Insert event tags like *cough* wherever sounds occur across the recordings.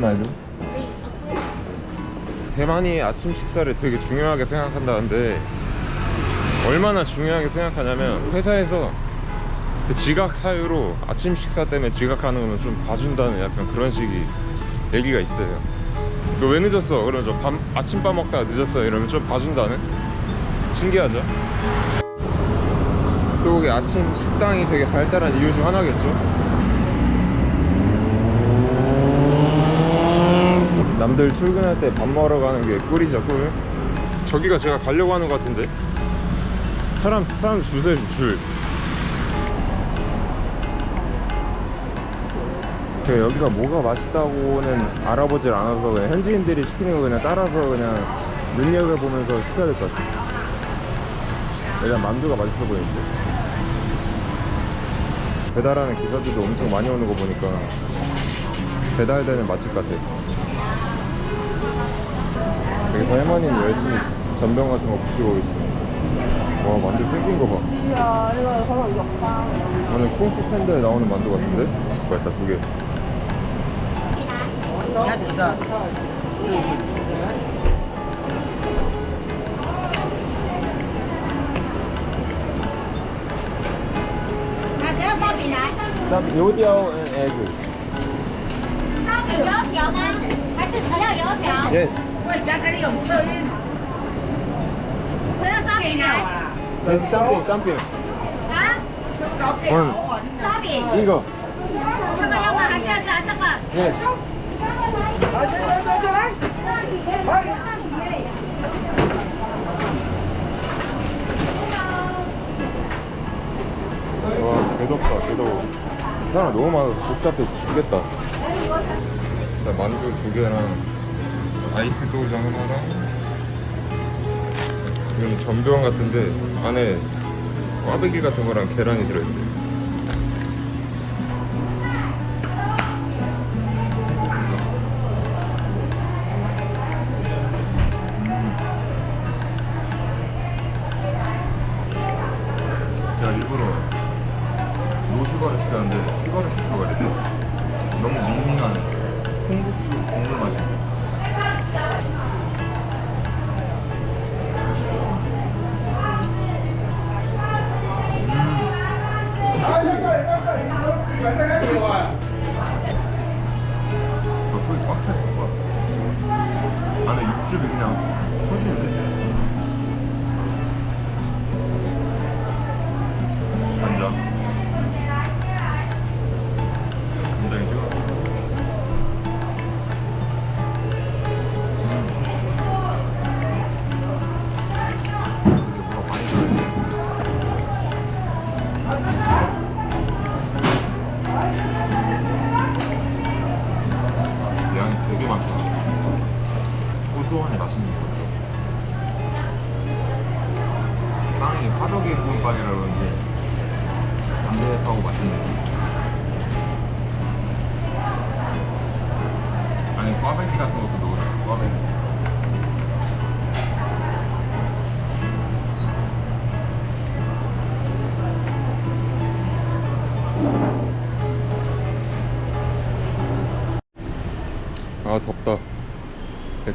말도 대만이 아침 식사를 되게 중요하게 생각한다는데 얼마나 중요하게 생각하냐면 회사에서 그 지각 사유로 아침 식사 때문에 지각하는 거는 좀 봐준다는 약간 그런 식의 얘기가 있어요. 너 왜 늦었어? 그러면 저 밤, 아침밥 먹다가 늦었어 이러면 좀 봐준다는? 신기하죠? 또 이게 아침 식당이 되게 발달한 이유 중 하나겠죠? 남들 출근할 때 밥 먹으러 가는 게 꿀이죠 꿀? 저기가 제가 가려고 하는 것 같은데. 사람 사람 줄 서요 줄. 제가 여기가 뭐가 맛있다고는 알아보질 않아서 그냥 현지인들이 시키는 거 그냥 따라서 그냥 눈여겨보면서 시켜야 될 것 같아요. 일단 만두가 맛있어 보이는데. 배달하는 기사들도 엄청 많이 오는 거 보니까 배달되는 맛집 같아 여기서 할머니는 열심히 전병 같은 거 부시고 있어 와 만두 생긴 거봐 呢個可能肉包。 오늘 콩쿠 캔들에 나오는 만두 같은데? 맛있다 두개 要几个？那只要烧饼来， 요디아오 앤 에그 烧饼油条吗？还是只要油条？ 예 pues ya querido, mucho bien. ¿Puedo cambiar? Let's dump it, dump it. ¿Ah? One. Dump it. 이거. 잠깐만, 잠깐만, 안 돼, 안 돼, 안 잠깐. Yes. 다시, 다시, 다시. 와, 개덥다, 개더워. 사람 너무 많아서 복잡해 죽겠다. 진짜 만두 두 개랑 아이스 도우장 하나랑 이거는 전병 같은데 안에 꽈배기 같은 거랑 계란이 들어있어요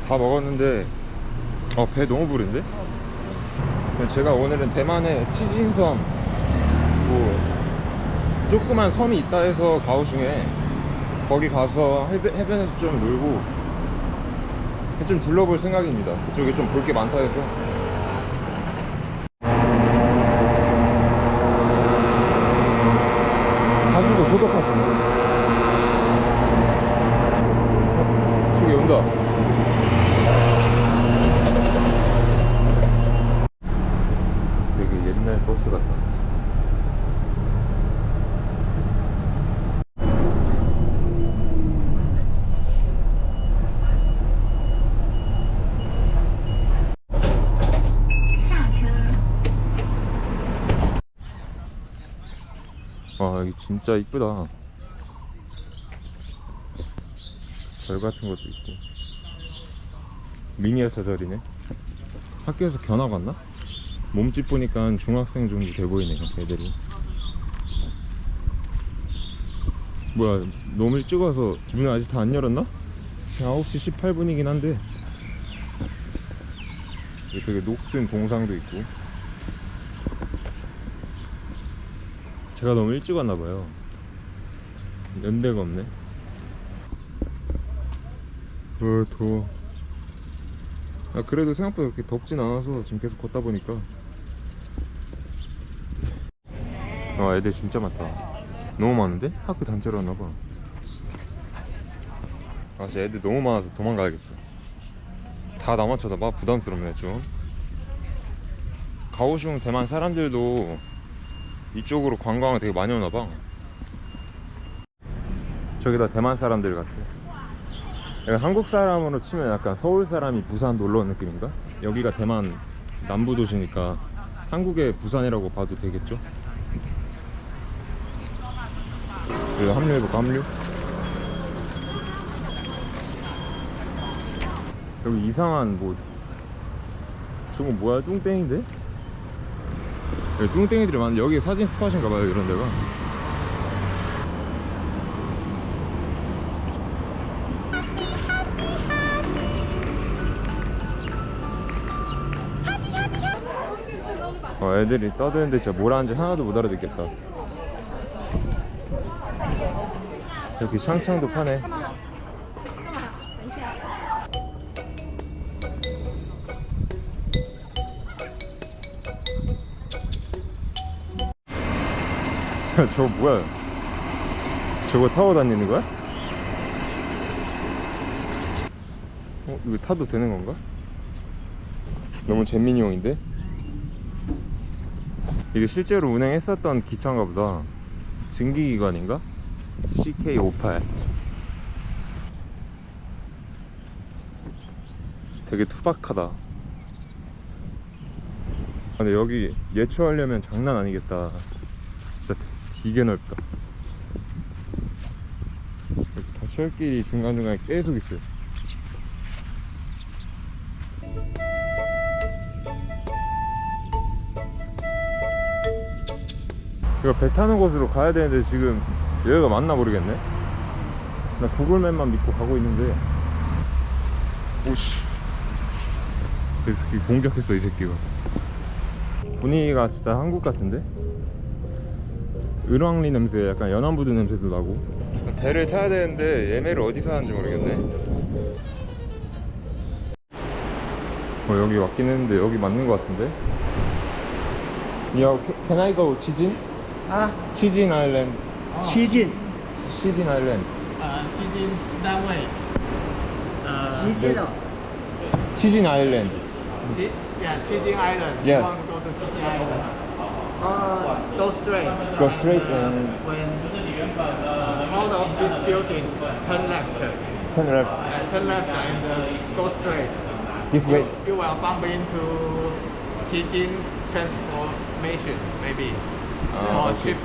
다 먹었는데 어, 배 너무 부른데? 제가 오늘은 대만의 치진섬 뭐 조그만 섬이 있다 해서 가오슝에 거기 가서 해변, 해변에서 좀 놀고 좀 둘러볼 생각입니다 그쪽에 좀 볼 게 많다 해서 하수구 소독하시네 어, 저기 온다 되게 옛날 버스 같다 와 여기 진짜 이쁘다. 절 같은 것도 있고. 미니어서 절이네. 학교에서 견학 왔나? 몸집 보니까 중학생 정도 돼 보이네요 애들이. 뭐야 너무 일찍 와서 문을 아직 다 안 열었나? 9시 18분이긴 한데. 되게 녹슨 동상도 있고 제가 너무 일찍 왔나봐요. 연대가 없네. 어 더워 아 그래도 생각보다 그렇게 덥진 않아서 지금 계속 걷다 보니까. 와 애들 진짜 많다. 너무 많은데? 학교 단체로 왔나봐. 아 진짜 애들 너무 많아서 도망가야겠어. 다 나만 쳐다봐? 부담스럽네 좀. 가오슝 대만 사람들도 이쪽으로 관광을 되게 많이 오나봐 저기 다 대만 사람들 같아 한국 사람으로 치면 약간 서울 사람이 부산 놀러 온 느낌인가? 여기가 대만 남부 도시니까 한국의 부산이라고 봐도 되겠죠? 저 합류해볼까 합류? 여기 이상한 뭐 저건 뭐야 뚱땡인데? 여기 뚱땡이들이 많은데 여기 사진 스팟인가봐요 이런 데가. 어, 애들이 떠드는데 진짜 뭘 하는지 하나도 못 알아듣겠다. 여기 샹창도 파네 저거 뭐야 저거 타고 다니는 거야? 어? 이거 타도 되는 건가? 너무 잼민이용인데? 이게 실제로 운행했었던 기차인가 보다 증기기관인가? CK58 되게 투박하다 아, 근데 여기 예초하려면 장난 아니겠다 되게 넓다. 여기 다 철길이 중간중간에 계속 있어요. 이거 배 타는 곳으로 가야 되는데 지금 여기가 맞나 모르겠네. 나 구글맵만 믿고 가고 있는데. 오씨. 이 새끼 공격했어 이 새끼가. 분위기가 진짜 한국 같은데 을왕리 냄새 약간 연안부두 냄새도 나고. 배를 타야 되는데 예매를 어디서 하는지 모르겠네. 어 여기 왔긴 했는데 여기 맞는 것 같은데? 야 can I go 치진? 아. 치진 아일랜드 치진 치진 아일랜드 치진 단위 아. 치진어 치진 아일랜드 치? 야 치진 아일랜드 Yes Uh, go straight. Go straight and, and when out of this building, turn left. Turn left. Uh, turn left and uh, go straight. This you, way. You will bump into Qijin transformation maybe. Oh, or okay. ship,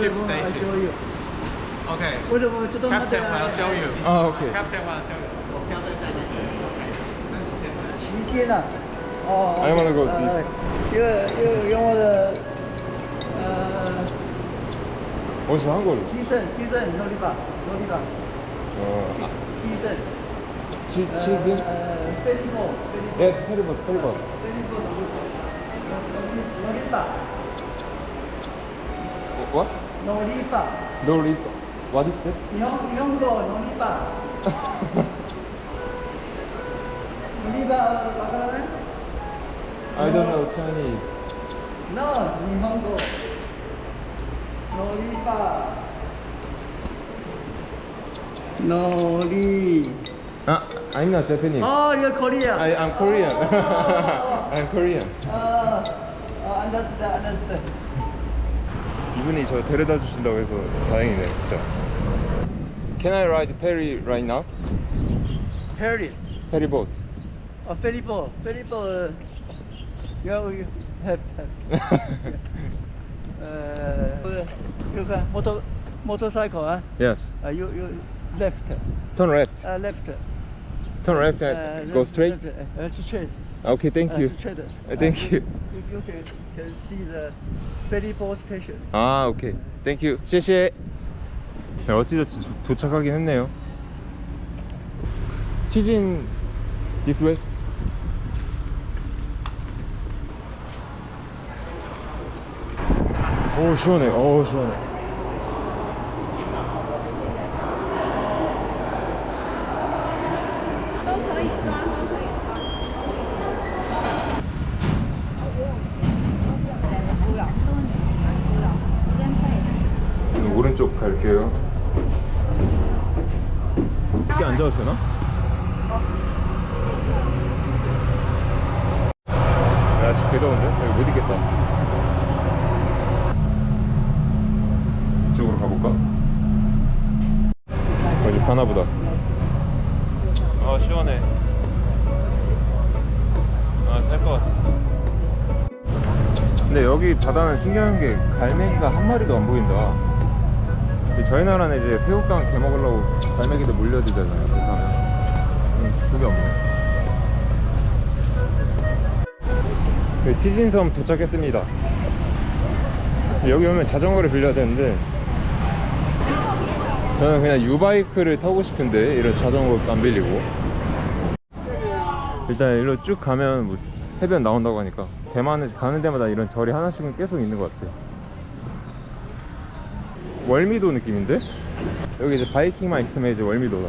ship station. Okay. Captain will show you. Oh, okay. Captain will show you. Okay. I want to go this. 因为因为用我的 어디서 한 걸로? 기선, 기선, 놀이방, 놀이방. 어, 기선. 치, 치즈? 페리보, 페리보. 예, 페리버, 페리버. 페리보 놀이방. 놀이방. 뭐? 놀이방. 놀이방. What is that? 형, 형도 놀이방. 놀이방, 말하는? I don't know Chinese. No, 일본어. Nori. Uh, I'm not Japanese. Oh, you're Korean. I, I'm Korean. Oh. *laughs* I'm Korean. Uh, uh, understand, understand. 이분이 저 데려다 주신다고 해서 다행이네 진짜. Can I ride ferry right now? Ferry. Ferry boat. A ferry boat. Ferry boat. Yeah, we have. have. *laughs* Uh, you can motor, motorcycle, huh? yes Uh, you, you left, turn left uh, left. turn left Uh, and go straight Left, uh, straight. okay thank uh, you straight. Uh, thank you You, you can, can see the Filippo station. 아 오케이 땡큐 谢谢 네, 어찌저찌 도- 도착하긴 했네요. 치진 this way. 오 시원해. 오 시원해. 바다는 신기한 게 갈매기가 한 마리도 안 보인다. 이 저희 나라는 이제 새우깡 개 먹으려고 갈매기들 몰려들잖아요. 그렇게 하면. 음, 그게 없네. 네, 치진섬 도착했습니다. 여기 오면 자전거를 빌려야 되는데 저는 그냥 유바이크를 타고 싶은데 이런 자전거 안 빌리고 일단 일로 쭉 가면 뭐 해변 나온다고 하니까 대만에 가는 데마다 이런 절이 하나씩은 계속 있는 것 같아요. 월미도 느낌인데? 여기 이제 바이킹만 있으면 이제 월미도다.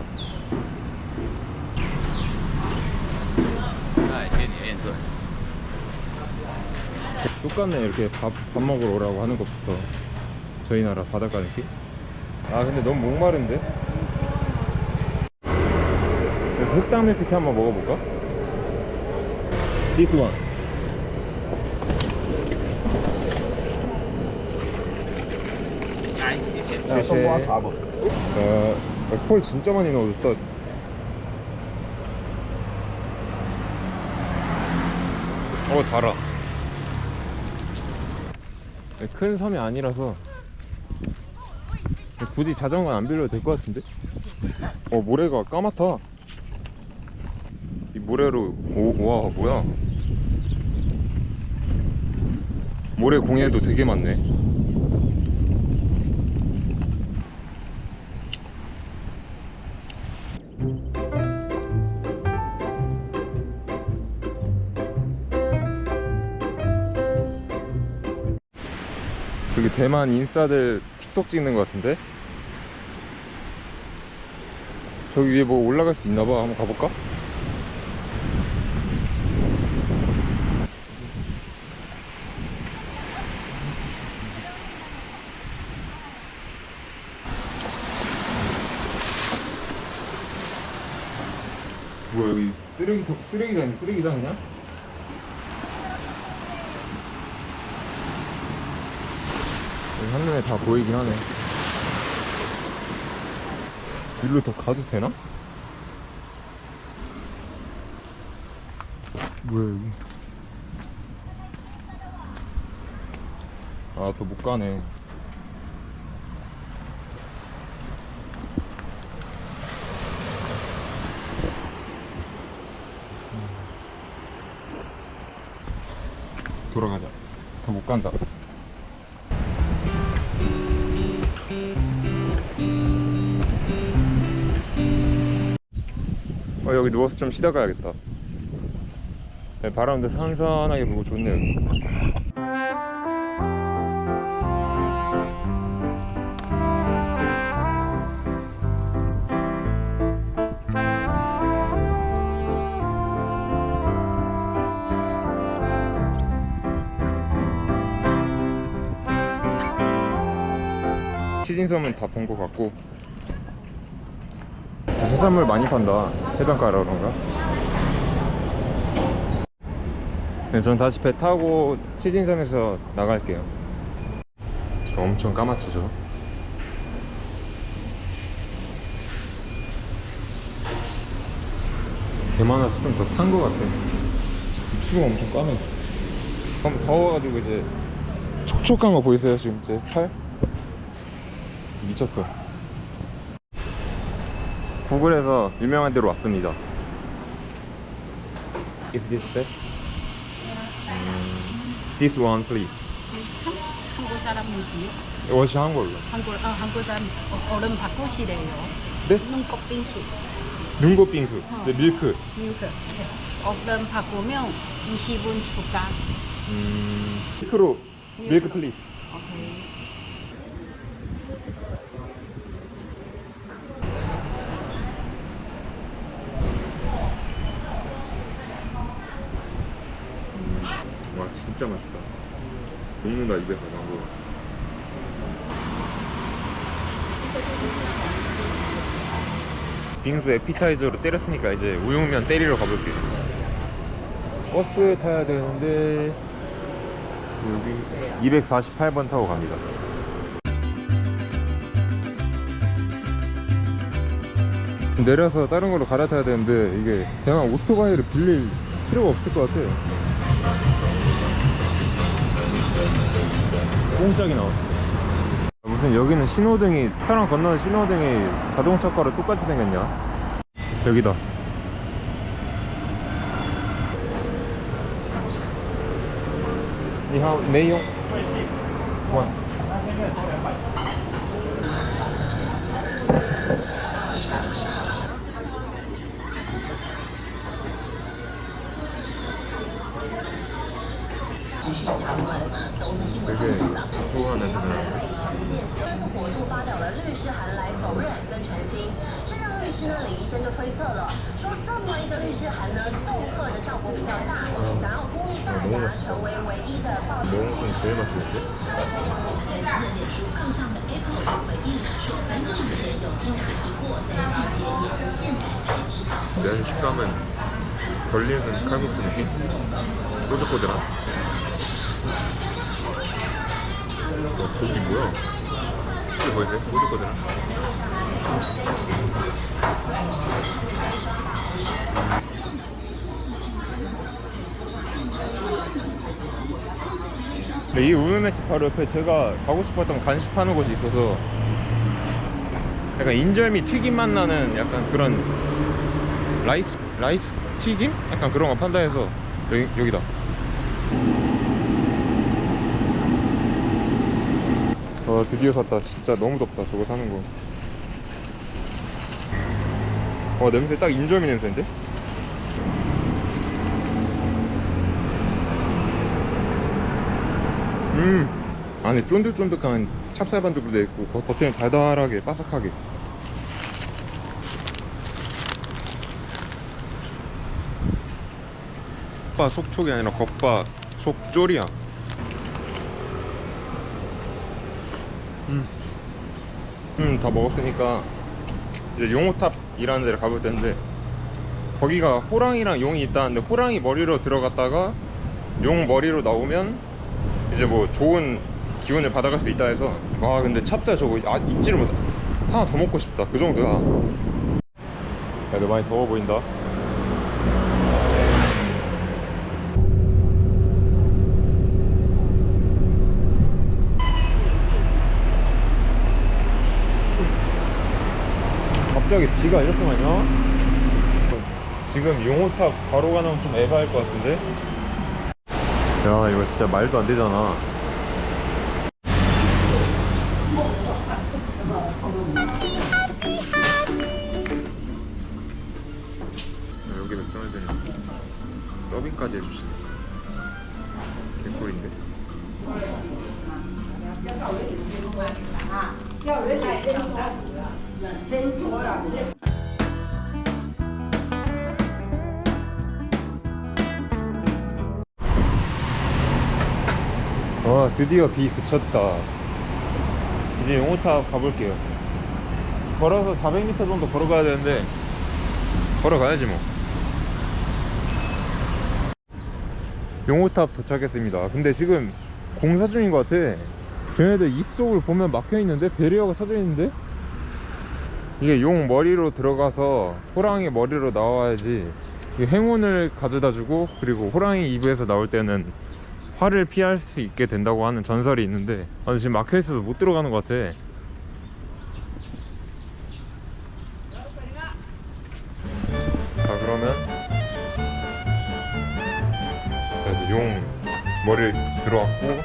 똑같네 이렇게 밥, 밥 먹으러 오라고 하는 것부터 저희 나라 바닷가 느낌? 아 근데 너무 목마른데? 그래서 흑당 밀크티 한번 먹어볼까? This one 아, 최소한 4번 진짜 많이 넣어줬다 어 달아. 큰 섬이 아니라서. 굳이 자전거 안 빌려도 될 것 같은데? 어 모래가 까맣다. 이 모래로 오와 뭐야? 모래 공예도 되게 많네. 대만 인싸들 틱톡 찍는 것 같은데? 저기 위에 뭐 올라갈 수 있나봐. 한번 가볼까? 뭐야 여기 쓰레기통 쓰레기장이 쓰레기장이냐? 여기 한눈에 다 보이긴 하네. 일로 더 가도 되나? 뭐야 여기? 아 또 못 가네. 돌아가자. 더 못 간다. 여기 누워서 좀 쉬다 가야겠다. 네, 바람도 선선하게 불고 좋네요. 여기. 치진섬은 다 본 것 같고 해산물 많이 판다. 해변가라 그런가? 네, 전 다시 배 타고 치진섬에서 나갈게요. 저 엄청 까맣죠 저? 대만 와서 좀 더 탄 것 같아. 피부가 엄청 까매. 너무 더워가지고 이제 촉촉한 거 보이세요 지금 제 팔? 미쳤어 구글에서 유명한 데로 왔습니다 Is this best? 음, this one please 한국 사람인지 워시 한걸로. 한국 아 한국 사람 어, 얼음 바꾸시래요. 네? 눈꽃 빙수. 눈꽃 빙수. 네, 밀크. 밀크. 네. 얼음 바꾸면 20분 추가. 음. 밀크로 밀크 플리즈. 200인가 200 가는 거. 빙수 에피타이저로 때렸으니까 이제 우육면 때리러 가볼게요. 버스 타야 되는데 여기 248번 타고 갑니다. 내려서 다른 걸로 갈아타야 되는데 이게 그냥 오토바이를 빌릴 필요가 없을 것 같아요. 공짝이 나와. 무슨 여기는 신호등이 차랑 건너는 신호등이 자동차 거랑 똑같이 생겼냐? 여기다. 니하오, 네용. 원. 发表了律师函来否认跟澄清，这让律师呢李医生就推测了，说这么一个律师函呢，恫吓的效果比较大，想要鼓励大家成为唯一的报 너무 제일 맛있는데? 在私人脸书杠上的 Apple 回应说，很久以前有听他提过，但细节也是现在才知道。 면 식감은 덜 익은 칼국수 느낌? 꼬들꼬들한 와 고기 뭐야? 이게 보이세요? 꼬들꼬들한 네, 이 우메메치 바로 옆에 제가 가고 싶었던 간식 파는 곳이 있어서 약간 인절미 튀김 맛 나는 약간 그런 라이스 라이스 튀김? 약간 그런 거 판다 해서 여기, 여기다 어 드디어 샀다. 진짜 너무 덥다. 저거 사는 거어 냄새 딱 인절미 냄새인데? 음. 안에 쫀득쫀득한 찹쌀 반죽으로 되어 있고 겉- 겉에는 달달하게 바삭하게. 겉바 속촉이 아니라 겉바 속쫄이야. 음, 다 먹었으니까 이제 용호탑이라는 데를 가볼 텐데 거기가 호랑이랑 용이 있다는데 호랑이 머리로 들어갔다가 용 머리로 나오면 이제 뭐 좋은 기운을 받아갈 수 있다 해서 와 근데 찹쌀 저거 아, 잊지를 못해 하나 더 먹고 싶다. 그 정도야. 야 너 많이 더워 보인다 갑자기 비가 이렇게 많이 와? 지금 용호탑 바로 가는 좀 에바일 것 같은데? 야 이거 진짜 말도 안 되잖아 드디어 비 그쳤다. 이제 용호탑 가볼게요. 걸어서 400m 정도 걸어가야 되는데 걸어가야지 뭐. 용호탑 도착했습니다. 근데 지금 공사 중인 것 같아. 쟤네들 입속을 보면 막혀있는데? 베리어가 쳐져 있는데? 이게 용 머리로 들어가서 호랑이 머리로 나와야지. 이 행운을 가져다 주고 그리고 호랑이 입에서 나올 때는 화를 피할 수 있게 된다고 하는 전설이 있는데 아, 지금 막혀 있어서 못 들어가는 것 같아. 자 그러면 자, 이제 용 머리 들어왔고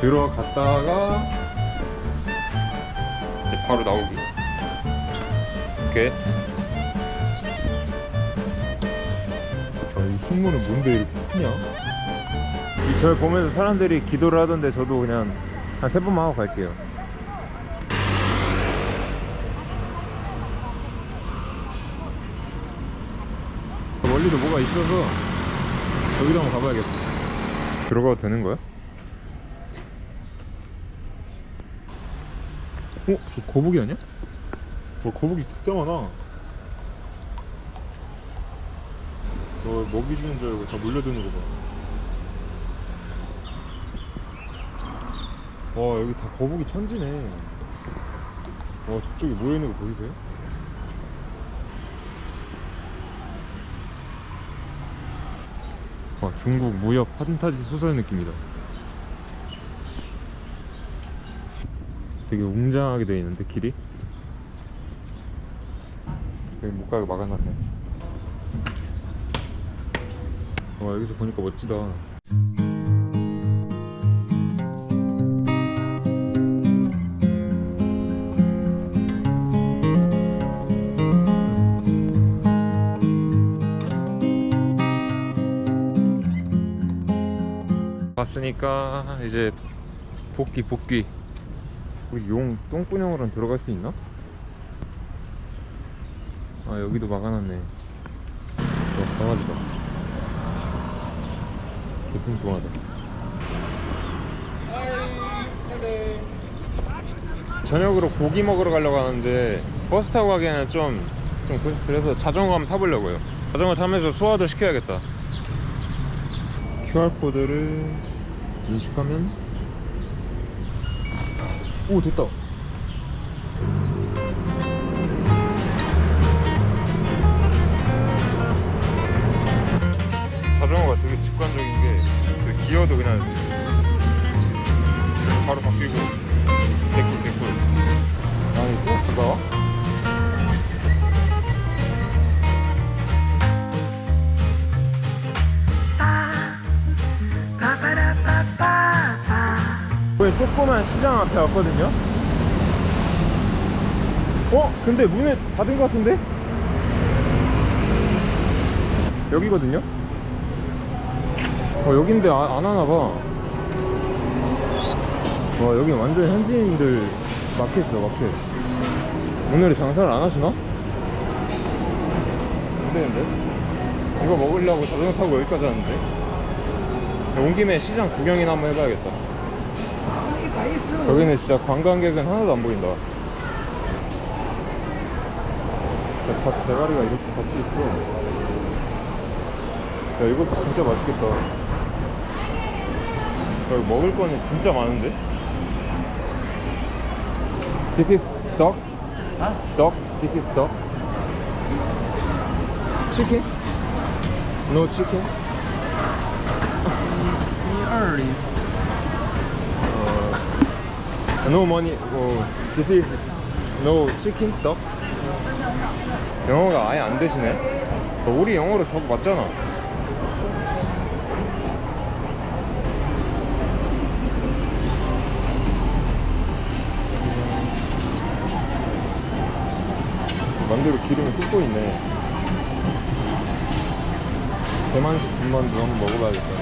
들어갔다가 이제 바로 나오기 오케이 아, 이 식물은 뭔데 이렇게 크냐? 이절 보면서 사람들이 기도를 하던데 저도 그냥 한 세 번만 하고 갈게요 멀리도 뭐가 있어서 저기도 한번 가봐야겠어 들어가도 되는 거야? 어? 저 거북이 아니야? 와 거북이 진짜 많아 어, 먹이 주는 줄 알고 다 몰려드는 거 봐. 와 여기 다 거북이 천지네. 와 저쪽에 모여있는 거 보이세요? 와 중국 무협 판타지 소설 느낌이다. 되게 웅장하게 되어 있는데 길이? 여기 못 가게 막아놨네. 와 여기서 보니까 멋지다 왔으니까 이제 복귀 복귀. 우리 용 똥구녕으로는 들어갈 수 있나? 아 여기도 막아놨네. 와 강아지다 개뚱뚱하다. 저녁으로 고기 먹으러 가려고 하는데 버스 타고 가기에는 좀, 좀 그- 그래서 자전거 한번 타보려고요. 자전거 타면서 소화도 시켜야겠다 QR코드를 인식하면 오 됐다 조그만 시장 앞에 왔거든요 어? 근데 문을 닫은 것 같은데? 여기거든요? 어 여긴데 아- 안 하나봐 와 여기 완전 현지인들 마켓이다 마켓 오늘은 장사를 안 하시나? 안 되는데? 이거 먹으려고 자전거 타고 여기까지 왔는데 온 김에 시장 구경이나 한번 해봐야겠다 여기는 진짜 관광객은 하나도 안 보인다 닭 대가리가 이렇게 같이 있어 야 이것도 진짜 맛있겠다 여기 먹을 거는 진짜 많은데? This is dog? Dog? This is dog? Chicken? No chicken? 二零 Uh, no money. Oh, this is no chicken dog. 영어가 아예 안 되시네. 어, 우리 영어로 저거 맞잖아. 만두로 기름이 끓고 있네. 대만식 군만두 한번 먹어봐야겠다.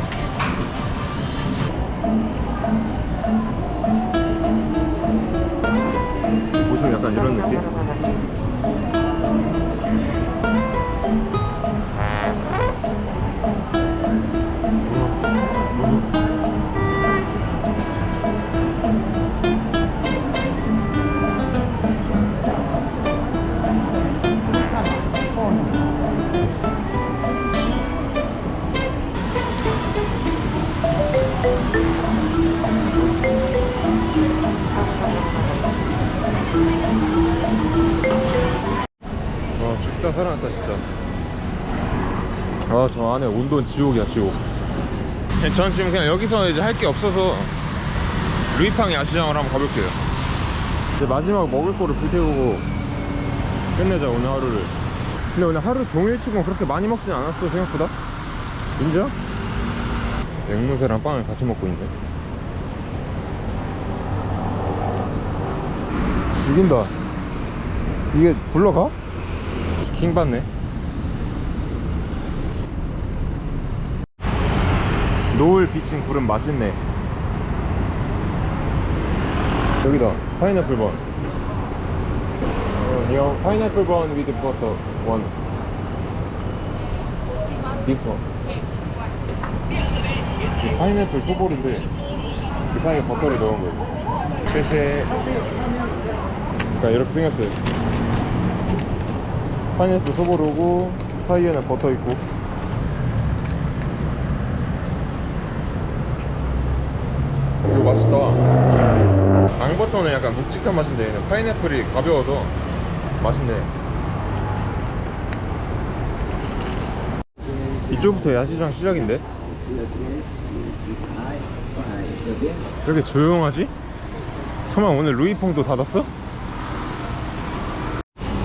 약간 이런 느낌? 그냥 온도는 지옥이야 지옥. 네, 전 지금 그냥 여기서 이제 할 게 없어서 루이팡 야시장을 한번 가볼게요. 이제 마지막 먹을 거를 불태우고 끝내자 오늘 하루를. 근데 오늘 하루 종일 치고 그렇게 많이 먹진 않았어 생각보다. 인정? 앵무새랑 빵을 같이 먹고 있는데. 죽인다. 이게 굴러가? 킹 받네. 노을 비친 굴은 맛있네. 여기다 파인애플 번. 어, you pineapple bun with butter 파인애플 소볼인데 그 사이에 버터를 넣은 거예요. 쉐쉐. 그러니까 이렇게 생겼어요. 파인애플 소보르고 사이에는 버터 있고 이거 맛있다 앙버터는 약간 묵직한 맛인데 파인애플이 가벼워서 맛있네 이쪽부터 야시장 시작인데? 왜 이렇게 조용하지? 설마 오늘 루이퐁도 닫았어?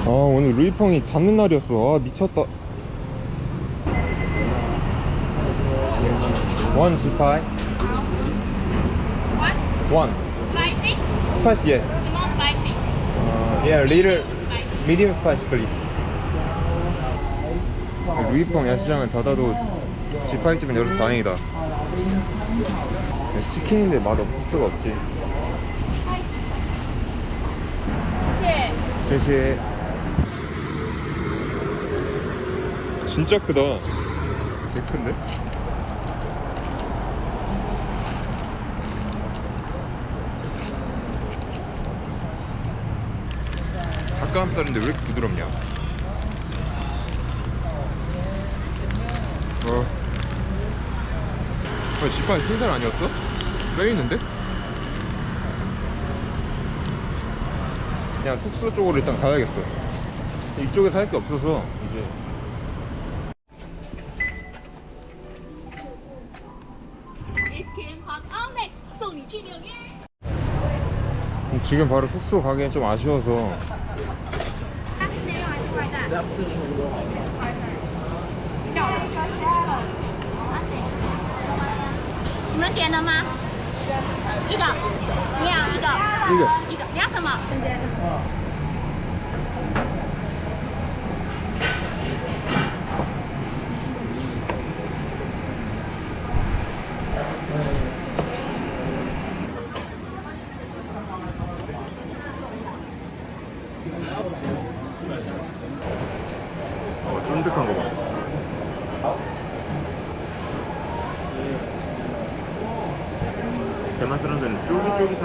아 오늘 루이퐁이 닫는 날이었어 아 미쳤다 원 지파이 원 Spicy? 스파이시 yes Not spicy. 어, yeah little Spicy. medium spicy please 루이퐁 야시장을 닫아도 지파이집은 열어서 다행이다 치킨인데 맛 없을 수가 없지。 셋이 진짜 크다 개 큰데? 닭가슴살인데 왜 이렇게 부드럽냐? 어. 아, 야, 집안에 순살 아니었어? 빼 있는데? 그냥 숙소 쪽으로 일단 가야겠어. 이쪽에 살 게 없어서 이제 지금 바로 숙소 가기엔 좀 아쉬워서 你们点了吗？一个，你要一个，一个。一个，你要什么？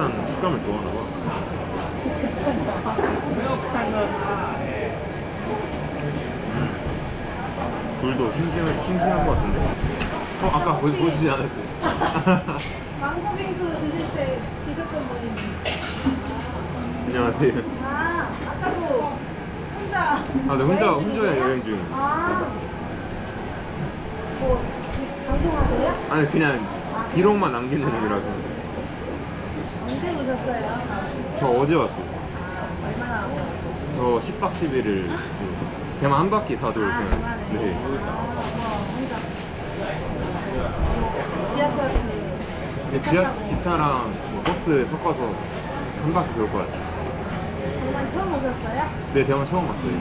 쫄깃쫄깃한 식감을 좋아하나 봐. 음. 굴도 싱싱한, 싱싱한 거 같은데. 어, 아까 보, 보시지 않았지? *laughs* 망고 빙수 드실 때 드셨던 분인데. 안녕하세요. 아, 아까도 혼자. 아, 네, 혼자, 여행 혼자 중이세요? 여행 중. 아. 뭐, 방송하세요? 아니, 그냥 기록만 남기는 중이라서. 언제 오셨어요? 저 어제 왔어요. 얼마나 하고? 저 10박 11일 대만 한 바퀴 다돌 아. 대만에? 네. 아, 혼자. 지하철 그. 근데 지하 기차랑 뭐 버스 섞어서 한 바퀴 돌 것 같아요. 정말 처음 오셨어요? 네, 대만 처음 왔어요.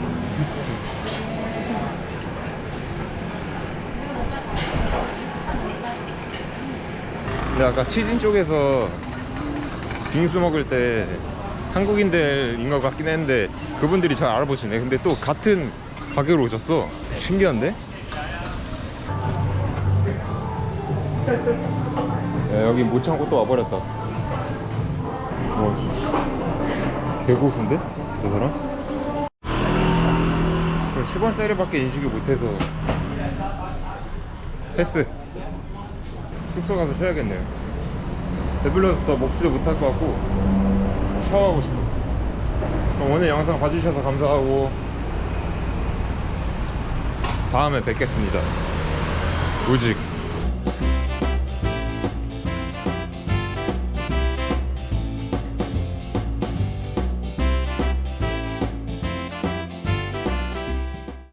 근데 아까 치진 쪽에서 빙수 먹을 때 한국인들인 것 같긴 했는데 그분들이 잘 알아보시네. 근데 또 같은 가게로 오셨어. 신기한데? 야, 여기 못 참고 또 와버렸다. 와, 개고수인데? 저 사람? 10원짜리밖에 인식을 못해서 패스 숙소 가서 쉬어야겠네요 배불러서 더 먹지도 못할 것 같고 샤워하고 싶어. 그럼 오늘 영상 봐주셔서 감사하고 다음에 뵙겠습니다. 우직